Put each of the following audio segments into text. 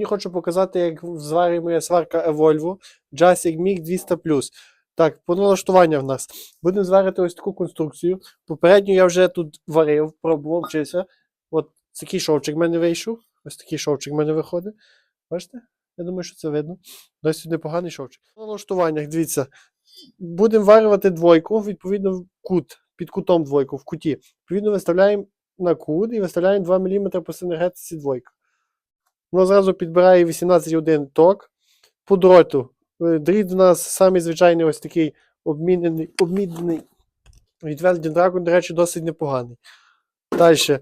Я хочу показати, як зварює моя сварка Evolvo Jasic MiG 200 Так, по налаштуванням в нас. Будемо зварити ось таку конструкцію. Попередньо я вже тут варив, пробував, вчився. От такий шовчик в мене вийшов. Ось такий шовчик в мене виходить. Бачите? Я думаю, що це видно. Досить непоганий шовчик. По налаштуваннях, дивіться. Будемо варювати двойку, відповідно, в кут, під кутом двойку, в куті. Відповідно, виставляємо на кут і виставляємо 2 мм по синергетиці двойка. Воно зразу підбирає 18,1 ток. По дроту. Е, Дріт у нас самий звичайний ось такий обмінений, обмінений від Welding Dragon, до речі, досить непоганий. Далі.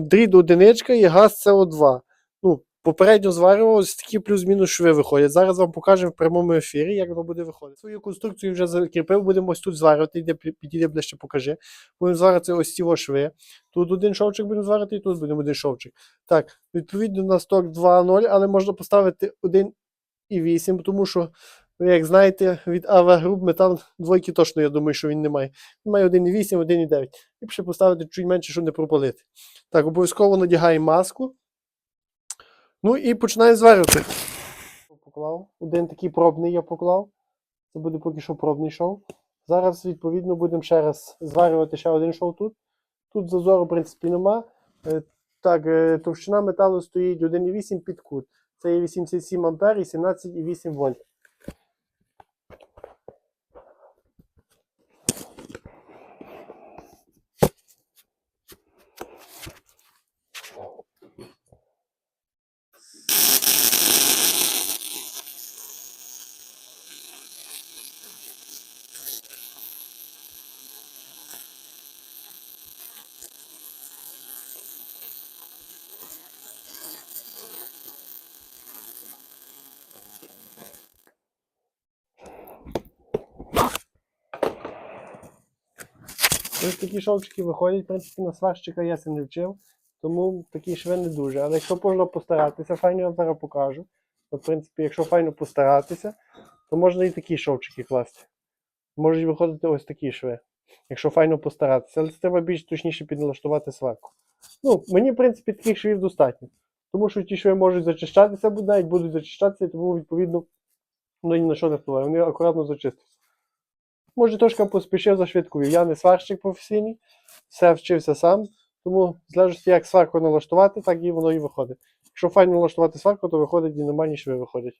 Дріт одиничка і газ СО2. Ну, попередньо зварював, ось такі плюс-мінус шви виходять. Зараз вам покажемо в прямому ефірі, як воно буде виходити. Свою конструкцію вже закріпив, будемо ось тут зварювати. Йде, підійде ближче, покажи. Будемо зварити ось ці шви. Тут один шовчик будемо зварити, і тут будемо один шовчик. Так, відповідно на сток 2.0, але можна поставити 1,8, тому що, ви як знаєте, від AV Group метал двойки точно, я думаю, що він не має. Він має 1,8, 1,9. Ліпше поставити чуть менше, щоб не пропалити. Так, обов'язково надягаємо маску. Ну і починає зварювати. Поклав. Один такий пробний я поклав. Це буде поки що пробний шов. Зараз, відповідно, будемо ще раз зварювати ще один шов тут. Тут зазору, в принципі, нема. Е, Так, е, товщина металу стоїть 1,8 під кут. Це є 87 ампер і 17,8 вольт. Ось такі шовчики виходять, в принципі, на сварщика я це не вчив, тому такі шви не дуже. Але якщо можна постаратися, файно я зараз покажу. От, в принципі, якщо файно постаратися, то можна і такі шовчики класти. Можуть виходити ось такі шви, якщо файно постаратися. Але це треба більш точніше підналаштувати сварку. Ну, мені, в принципі, таких швів достатньо. Тому що ті шви можуть зачищатися, навіть будуть зачищатися, тому, відповідно, воно ні на що не впливає. Вони акуратно зачистяться. Може, трошки поспішив за швидкою. Я не сварщик професійний, все вчився сам. Тому, залежності, як сварку налаштувати, так і воно і виходить. Якщо файно налаштувати сварку, то виходить і нормальні шви виходять.